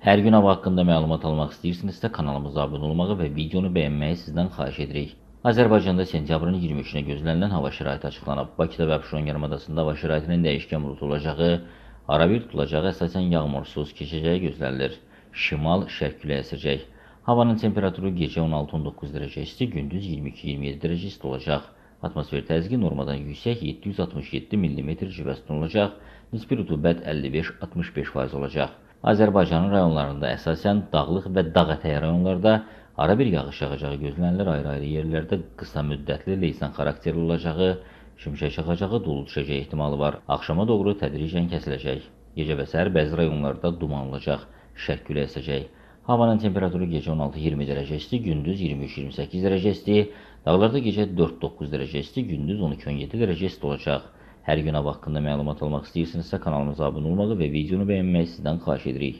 Hər gün hava haqqında məlumat almaq istəyirsinizsə kanalımıza abunə olmağı və videonu bəyənməyi sizdən xahiş edirik. Azərbaycanda sentyabrın 23-nə gözlənilən hava şəraiti açıqlanıb. Bakıda və Abşeron yarımadasında hava şəraitinin dəyişkən buludlu olacağı, arabir tutulacağı, əsasən yağmursuz keçəcəyi gözlənilir. Şimal şərq küləyi əsəcək. Havanın temperaturu gecə 16-19 dərəcə isti, gündüz 22-27 dərəcə isti olacaq. Atmosfer təzyiqi normadan yüksək 767 mm civə olacaq. Nisbi rütubət 55-65% olacaq. Azərbaycanın rayonlarında əsasən dağlıq və dağətəyi rayonlarda arabir yağış yağacağı gözlənilir. Ayrı-ayrı yerlərdə qısa müddətli leysan xarakterli olacağı, şimşək çaxacağı, dolu düşəcəyi ehtimalı var. Axşama doğru tədricən kəsiləcək. Gecə və səhər bəzi rayonlarda duman olacaq, şərq küləyi əsəcək. Havanın temperaturu gecə 16-20 dərəcə isti, gündüz 23-28 dərəcə isti. Dağlarda gecə 4-9 dərəcə isti, gündüz 12-17 dərəcə isti olacaq. Hər gün hava haqqında məlumat almaq istəyirsinizsə kanalımıza abunə olmağı və videonu bəyənməyi sizdən xahiş edirik.